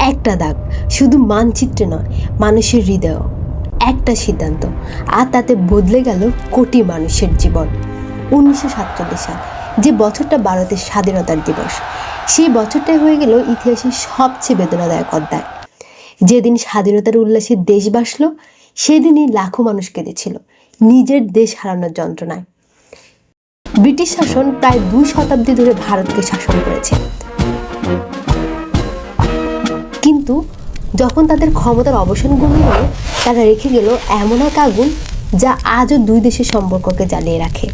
একটা দাগ, শুধু মানচিত্রে নয়, মানুষের হৃদয় একটা সিদ্ধান্ত, আর তাতে বদলে গেল কোটি মানুষের জীবন। উনিশশো সাতচল্লিশ সাল, যে বছরটা ভারতের স্বাধীনতার দিবস, সেই বছরটাই হয়ে গেল ইতিহাসের সবচেয়ে বেদনাদায়ক অধ্যায়। যেদিন স্বাধীনতার উল্লাসে দেশ বাসলো সেদিনই লাখো মানুষ কেঁদেছিল নিজের দেশ হারানোর যন্ত্রণায়। ব্রিটিশ শাসন প্রায় দুই শতাব্দী ধরে ভারতকে শাসন করেছে। কিন্তু যখন তাদের ক্ষমতার অবসান হলো তারা রেখে গেল এমন এক আগুন যা আজও দুই দেশের সম্পর্ককে জ্বালিয়ে রাখে।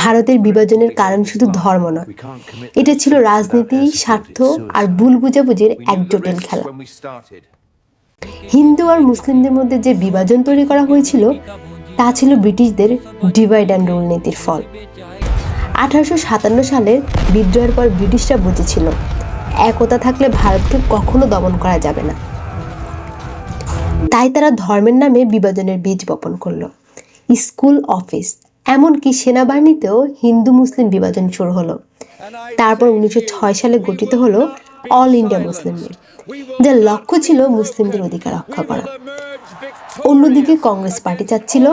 ভারতের বিভাজনের কারণ শুধু ধর্ম নয় এটা ছিল রাজনীতি স্বার্থ আর ভুল বুঝাবুঝির এক জটিল খেলা. হিন্দু আর মুসলিমদের মধ্যে যে বিভাজন তৈরি করা হয়েছিল তা ছিল ব্রিটিশদের ডিভাইড অ্যান্ড রুল নীতির ফল। আঠারোশো সাতান্ন সালের বিদ্রোহের পর ব্রিটিশরা বুঝেছিল একতা থাকলে ভারতকে কখনো দমন করা যাবে না। তাই তারা ধর্মের নামে বিভাজনের বীজ বপন করল। স্কুল, অফিস, এমনকি সেনাবাহিনীতেও হিন্দু মুসলিম বিভাজন শুরু হলো। তারপর উনিশশো ছয় সালে গঠিত হলো অল ইন্ডিয়া মুসলিম লীগ, যার লক্ষ্য ছিল মুসলিমদের অধিকার রক্ষা করা। অন্যদিকে কংগ্রেস পার্টি চাচ্ছিল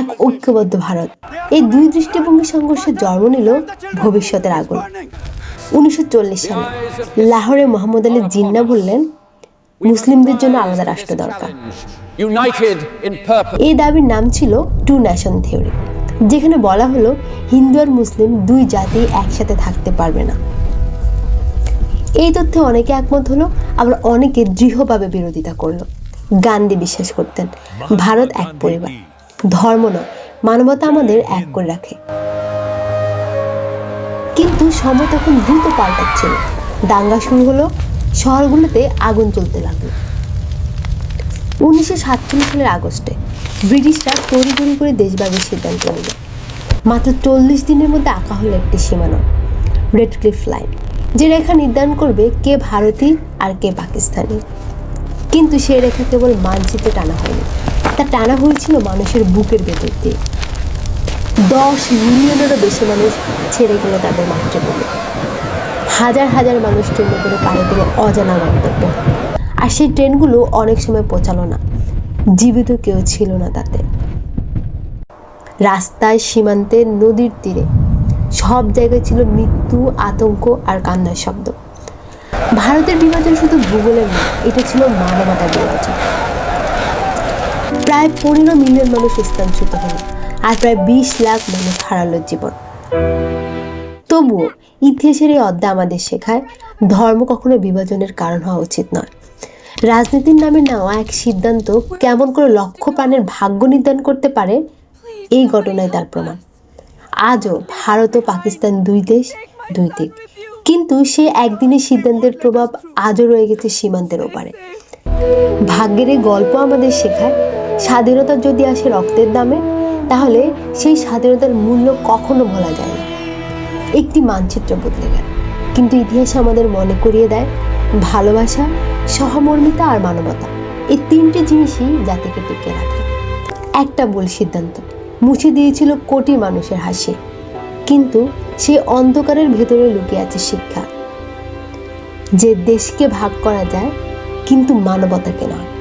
এক ঐক্যবদ্ধ ভারত। এই দুই দৃষ্টিভঙ্গি সংঘর্ষে জন্ম নিল ভবিষ্যতের আগুন। উনিশশো চল্লিশ সালে। লাহোরে মোহাম্মদ আলী জিন্না বললেন মুসলিমদের জন্য আলাদা রাষ্ট্র দরকার. এই দাবির নাম ছিল টু ন্যাশন থিওরি যেখানে বলা হলো হিন্দু আর মুসলিম দুই জাতি একসাথে থাকতে পারবে না। এই তথ্যে অনেকে একমত হলো আবার অনেকে দৃঢ়ভাবে বিরোধিতা করল। গান্ধী বিশ্বাস করতেন ভারত এক পরিবার ধর্ম নয় মানবতা আমাদের এক করে রাখে। কিন্তু সময় তখন দ্রুত পাল্টাচ্ছিল। দাঙ্গা শুরু হলো, শহরগুলোতে আগুন চলতে লাগল। উনিশশো সাতচল্লিশ সালের আগস্টে ব্রিটিশরা তড়িঘড়ি করে দেশভাগের সিদ্ধান্ত নিল। মাত্র চল্লিশ দিনের মধ্যে আঁকা হলো একটি সীমানা রেড ক্লিফ লাইন যে রেখা নির্ধারণ করবে কে ভারতী আর কে পাকিস্তানি। কিন্তু সেই রেখা কেবল মানচিত্রে টানা হয়নি, তা টানা হয়েছিল মানুষের বুকের ভেতর দিয়ে। দশ মিলিয়নেরও বেশি মানুষ ছেড়ে গেল তাদের মাতৃভূমি। হাজার হাজার মানুষ ট্রেনে করে পাড়ি দিল অজানা গন্তব্য। আর সেই ট্রেনগুলো অনেক সময় পৌঁছালো না। জীবিত কেউ ছিল না তাতে। রাস্তায় সীমান্তে নদীর তীরে। সব জায়গায় ছিল মৃত্যু, আতঙ্ক আর কান্নার শব্দ। ভারতের বিভাজন শুধু ভূগোলের নয় এটা ছিল মানবতার বিভাজন। প্রায় পনেরো মিলিয়ন মানুষ স্থানচ্যুত হলো। আর প্রায় বিশ লাখ মানুষ হারালো জীবন। তবুও ইতিহাসের এই অধ্যায় আমাদের শেখায় ধর্ম কখনো বিভাজনের কারণ হওয়া উচিত নয়। রাজনীতির নামে নেওয়া এক সিদ্ধান্ত কেমন করে লক্ষ প্রাণের ভাগ্য নির্ধারণ করতে পারে, এই ঘটনায় তার প্রমাণ। আজও ভারত ও পাকিস্তান দুই দেশ, দুই দিক। কিন্তু সে একদিনের সিদ্ধান্তের প্রভাব আজও রয়ে গেছে সীমান্তের ওপারে। ভাগ্যের এই গল্প আমাদের শেখায়, স্বাধীনতা যদি আসে রক্তের দামে তাহলে সেই স্বাধীনতার মূল্য কখনো ভোলা যায় না। একটি মানচিত্র বদলে গেল। কিন্তু ইতিহাস আমাদের মনে করিয়ে দেয়, ভালোবাসা, সহমর্মিতা আর মানবতা। এই তিনটে জিনিসই জাতিকে টিকে রাখে। একটা ভুল সিদ্ধান্ত, মুছে দিয়েছিল কোটি মানুষের হাসি। কিন্তু সেই অন্ধকারের ভেতরে লুকিয়ে আছে শিক্ষা। যে দেশকে ভাগ করা যায়, কিন্তু মানবতাকে নয়।